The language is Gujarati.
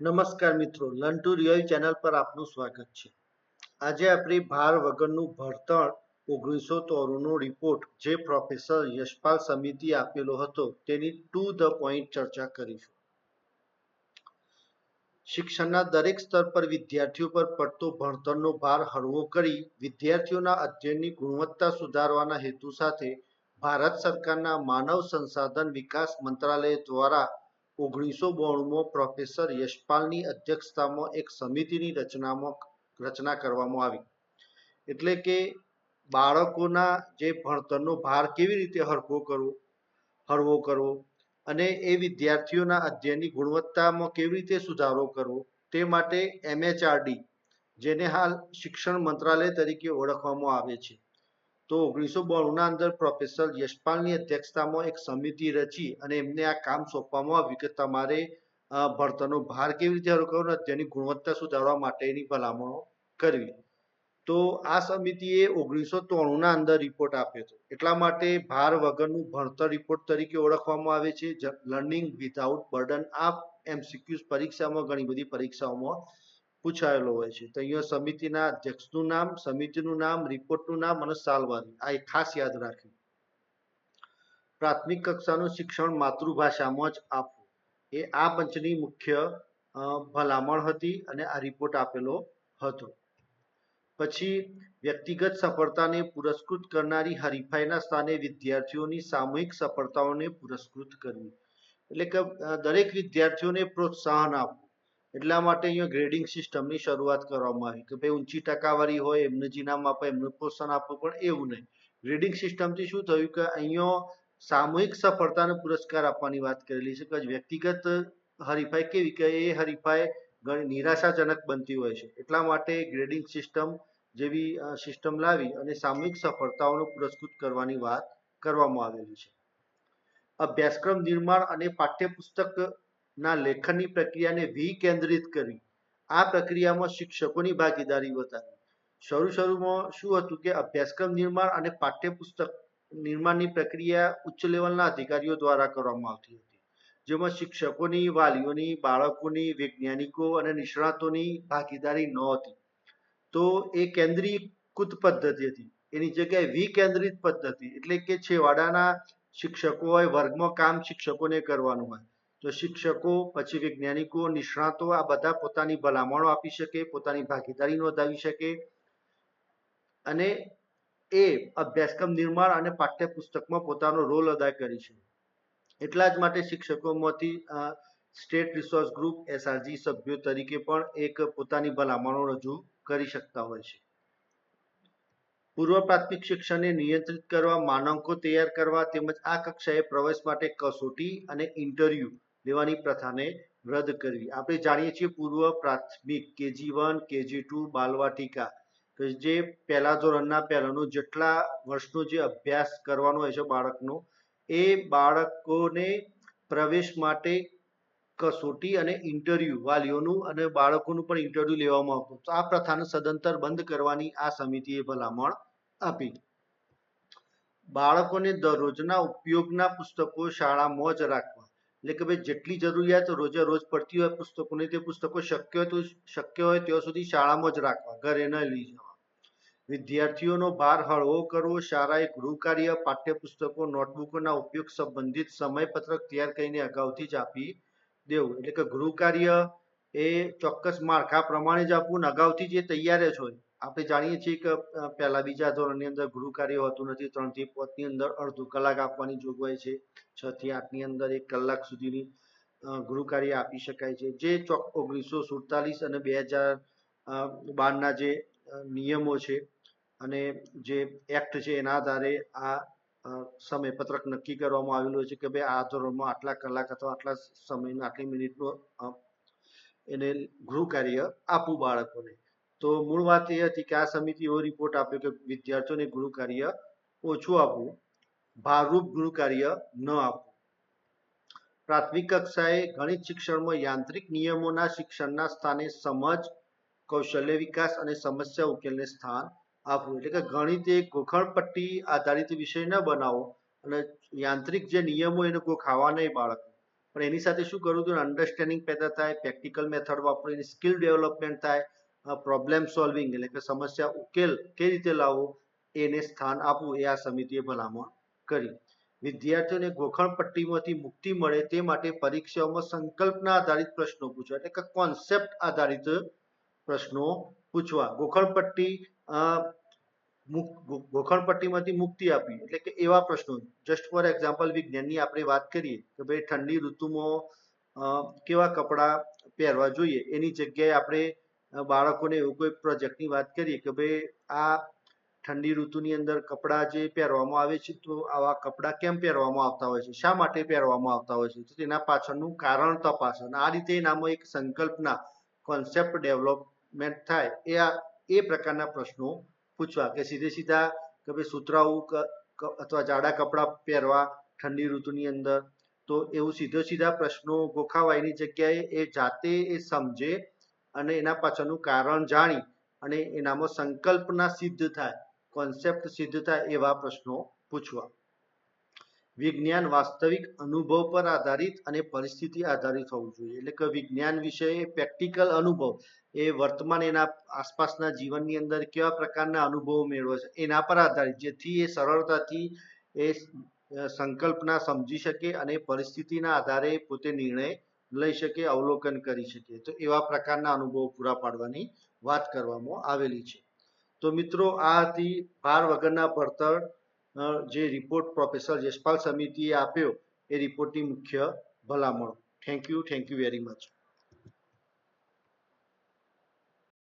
નમસ્કાર મિત્રો લર્ન ટુ રિયલ ચેનલ પર આપનું સ્વાગત છે. આજે આપણે ભાર વગરનું ભણતર ઓગણીસો તોરુંનો રિપોર્ટ જે પ્રોફેસર યશપાલ સમિતિ આપેલો હતો, તેની ટુ ધ પોઈન્ટ ચર્ચા કરીશું. શિક્ષણના દરેક સ્તર પર વિદ્યાર્થીઓ પર પડતો ભણતરનો ભાર હળવો કરી વિદ્યાર્થીઓના અધ્યયનની ગુણવત્તા સુધારવાના હેતુ સાથે ભારત સરકારના માનવ સંસાધન વિકાસ મંત્રાલય દ્વારા ઓગણીસો બોણુંમાં પ્રોફેસર યશપાલની અધ્યક્ષતામાં એક સમિતિની રચનામાં રચના કરવામાં આવી. એટલે કે બાળકોના જે ભણતરનો ભાર કેવી રીતે હળવો કરવો હળવો કરવો અને એ વિદ્યાર્થીઓના અધ્યયનની ગુણવત્તામાં કેવી રીતે સુધારો કરવો તે માટે એમએચઆરડી, જેને હાલ શિક્ષણ મંત્રાલય તરીકે ઓળખવામાં આવે છે. તો ઓગણીસો બોણુંના અંદર પ્રોફેસર યશપાલની અધ્યક્ષતામાં એક સમિતિ રચી અને એમને આ કામ સોંપવામાં આવ્યું કે તમારે ભણતરનો ભાર કેવી રીતે હરો કરવો તેની ગુણવત્તા સુધારવા માટેની ભલામણો કરવી. તો આ સમિતિએ ઓગણીસો ત્રાણુંના અંદર રિપોર્ટ આપ્યો હતો. એટલા માટે ભાર વગરનું ભણતર રિપોર્ટ તરીકે ઓળખવામાં આવે છે. લર્નિંગ વિધાઉટ બર્ડન આ એમસીક્યુઝ પરીક્ષામાં ઘણી બધી પરીક્ષાઓમાં પૂછાયેલો હોય છે. તો અહીંયા સમિતિના અધ્યક્ષનું નામ, સમિતિનું નામ, રિપોર્ટનું નામ અને સાલવારી આ એક ખાસ યાદ રાખવું પ્રાથમિક કક્ષાનું શિક્ષણ માતૃભાષામાં જ આપવું. એ આ પંચની મુખ્ય ભલામણ હતી અને આ રિપોર્ટ આપેલો હતો. પછી વ્યક્તિગત સફળતાને પુરસ્કૃત કરનારી હરીફાઈના સ્થાને વિદ્યાર્થીઓની સામૂહિક સફળતાઓને પુરસ્કૃત કરવી. એટલે કે દરેક વિદ્યાર્થીઓને પ્રોત્સાહન આપવું. એટલા માટે અહીંયા ગ્રેડિંગ સિસ્ટમની શરૂઆત કરવામાં આવી કે ભાઈ ઊંચી ટકાવારી હોય, એમને જ ઇનામ આપો એમને પ્રોત્સાહન આપો પણ એવું નહીં. ગ્રેડિંગ સિસ્ટમથી શું થયું કે અહીંયા સામૂહિક સફળતાનો પુરસ્કાર આપવાની વાત કરેલી છે કે વ્યક્તિગત હરીફાઈ કેવી કે એ હરીફાઈ ઘણી નિરાશાજનક બનતી હોય છે. એટલા માટે ગ્રેડિંગ સિસ્ટમ જેવી સિસ્ટમ લાવી અને સામૂહિક સફળતાઓનો પુરસ્કૃત કરવાની વાત કરવામાં આવેલી છે. અભ્યાસક્રમ નિર્માણ અને પાઠ્યપુસ્તકના લેખનની પ્રક્રિયાને વિકેન્દ્રિત કરી. આ પ્રક્રિયામાં શિક્ષકોની ભાગીદારી વધારી. શરૂ શરૂમાં શું હતું કે અભ્યાસક્રમ નિર્માણ અને પાઠ્યપુસ્તક નિર્માણની પ્રક્રિયા ઉચ્ચ લેવલના અધિકારીઓ દ્વારા કરવામાં આવતી હતી, જેમાં શિક્ષકોની, વાલીઓની, બાળકોની, વૈજ્ઞાનિકો અને નિષ્ણાતોની ભાગીદારી નહોતી. તો એ કેન્દ્રીકૃત પદ્ધતિ હતી. એની જગ્યાએ વિકેન્દ્રિત પદ્ધતિ એટલે કે છેવાડાના શિક્ષકો હોય વર્ગમાં કામ શિક્ષકોને કરવાનું હોય. તો શિક્ષકો, પછી વૈજ્ઞાનિકો, નિષ્ણાતો આ બધા પોતાની ભલામણો આપી શકે, પોતાની ભાગીદારી નોંધાવી શકે અને એ અભ્યાસક્રમ નિર્માણ અને પાઠ્યપુસ્તકમાં પોતાનો રોલ અદા કરી છે. એટલા જ માટે શિક્ષકોમાંથી સ્ટેટ રિસોર્સ ગ્રુપ, એસઆરજી સભ્યો તરીકે પણ એક પોતાની ભલામણો રજૂ કરી શકતા હોય છે. પૂર્વ પ્રાથમિક શિક્ષણને નિયંત્રિત કરવા, માનકો તૈયાર કરવા તેમજ આ કક્ષાએ પ્રવેશ માટે કસોટી અને ઇન્ટરવ્યુ લેવાની પ્રથાને રદ કરવી. આપણે જાણીએ છીએ પૂર્વ પ્રાથમિક કેજી વન, કેજી ટુ બાલવાટિકા જે પહેલા ધોરણના પહેલાનો જેટલા વર્ષનો જે અભ્યાસ કરવાનો હોય છે બાળકનો, એ બાળકોને પ્રવેશ માટે કસોટી અને ઇન્ટરવ્યુ, વાલીઓનું અને બાળકોનું પણ ઇન્ટરવ્યુ લેવામાં આવતું તો આ પ્રથાને સદંતર બંધ કરવાની આ સમિતિએ ભલામણ આપી. બાળકોને દરરોજના ઉપયોગના પુસ્તકો શાળામાં જ રાખવા. એટલે કે ભાઈ જેટલી જરૂરિયાત રોજે રોજ પડતી હોય પુસ્તકોની તે પુસ્તકો શક્ય તો શક્ય હોય ત્યાં સુધી શાળામાં જ રાખવા, ઘરે ન લઈ જવા. વિદ્યાર્થીઓનો ભાર હળવો કરવો શાળાએ ગૃહ કાર્ય પાઠ્યપુસ્તકો, નોટબુકોના ઉપયોગ સંબંધિત સમયપત્રક તૈયાર કરીને અગાઉથી જ આપી દેવું. એટલે કે ગૃહ કાર્ય એ ચોક્કસ માળખા પ્રમાણે જ આપવું અગાઉથી જ તૈયાર જ હોય. આપણે જાણીએ છીએ કે પહેલા બીજા ધોરણની અંદર ગૃહ કાર્ય હોતું નથી. ત્રણથી પાંચની અંદર અડધો કલાક આપવાની જોગવાઈ છે. છ થી આઠની અંદર એક કલાક સુધીની ગૃહ કાર્ય આપી શકાય છે. જે ચોક, ઓગણીસો સુડતાલીસ અને બે હજાર બારના જે નિયમો છે અને જે એક્ટ છે એના આધારે આ સમયપત્રક નક્કી કરવામાં આવેલું છે કે ભાઈ આ ધોરણમાં આટલા કલાક અથવા આટલા સમયના, આટલી મિનિટનો એને ગૃહ કાર્ય આપવું બાળકોને. તો મૂળ વાત એ હતી કે આ સમિતિ એવો રિપોર્ટ આપ્યો કે વિદ્યાર્થીઓને ગૃહ કાર્ય ઓછું આપવું ભારરૂપ ગૃહ કાર્ય ન આપવું. પ્રાથમિક કક્ષાએ ગણિત શિક્ષણમાં યાંત્રિક નિયમોના શિક્ષણના સ્થાને સમજ, કૌશલ્ય વિકાસ અને સમસ્યા ઉકેલને સ્થાન આપવું. એટલે કે ગણિત એ ગોખણપટ્ટી આધારિત વિષય ન બનાવો અને યાંત્રિક જે નિયમો એને ગોખાવા નહીં બાળક પણ એની સાથે શું કરવું જોઈએ અન્ડરસ્ટેન્ડિંગ પેદા થાય પ્રેક્ટિકલ મેથડ વાપરીને સ્કિલ ડેવલપમેન્ટ થાય પ્રોબ્લેમ સોલ્વિંગ એટલે કે સમસ્યા ઉકેલ કઈ રીતે લાવવો, એને સ્થાન આપવું એ આ સમિતિએ ભલામણ કરી. વિદ્યાર્થીઓને ગોખણ પટ્ટીમાંથી મુક્તિ મળે તે માટે પરીક્ષાઓમાં સંકલ્પના આધારિત પ્રશ્નો પૂછવા એટલે કે કોન્સેપ્ટ આધારિત પ્રશ્નો પૂછવા. ગોખણ પટ્ટી મુક- ગો- ગોખણ પટ્ટીમાંથી મુક્તિ આપી એટલે કે એવા પ્રશ્નો. જસ્ટ ફોર એક્ઝામ્પલ વિજ્ઞાનની આપણે વાત કરીએ કે ભાઈ ઠંડી ઋતુમાં કેવા કપડાં પહેરવા જોઈએ? એની જગ્યાએ આપણે બાળકોને એવું કોઈ પ્રોજેક્ટની વાત કરીએ કે ભાઈ આ ઠંડી ઋતુની અંદર કપડાં જે પહેરવામાં આવે છે, તો આવા કપડાં કેમ પહેરવામાં આવતા હોય છે? શા માટે પહેરવામાં આવતા હોય છે? તો તેના પાછળનું કારણ તપાસ અને આ રીતે એનામાં એક સંકલ્પના કોન્સેપ્ટ ડેવલપમેન્ટ થાય એ આ, એ પ્રકારના પ્રશ્નો પૂછવા કે સીધે સીધા કે ભાઈ ક- અથવા જાડા કપડાં પહેરવા ઠંડી ઋતુની અંદર, તો એવું સીધો સીધા પ્રશ્નો ગોખાવા એની જગ્યાએ એ જાતે એ સમજે અને એના પાછળનું કારણ જાણી અને એનામાં સંકલ્પના સિદ્ધ થાય કોન્સેપ્ટ સિદ્ધ થાય એવા પ્રશ્નો પૂછવા. વિજ્ઞાન વાસ્તવિક અનુભવ પર આધારિત અને પરિસ્થિતિ આધારિત હોવું જોઈએ. એટલે કે વિજ્ઞાન વિશે પ્રેક્ટિકલ અનુભવ, એ વર્તમાન એના આસપાસના જીવનની અંદર કેવા પ્રકારના અનુભવો મેળવે છે, એના પર આધારિત. જેથી એ સરળતાથી એ સંકલ્પના સમજી શકે અને પરિસ્થિતિના આધારે પોતે નિર્ણય લઈ શકે, અવલોકન કરી શકે. તો એવા પ્રકારના અનુભવો પૂરા પાડવાની વાત કરવામાં આવેલી છે. તો મિત્રો, આ હતી ભાર વગરના ભણતર જે રિપોર્ટ પ્રોફેસર યશપાલ સમિતિએ આપ્યો, એ રિપોર્ટની મુખ્ય ભલામણો. Thank you thank you very much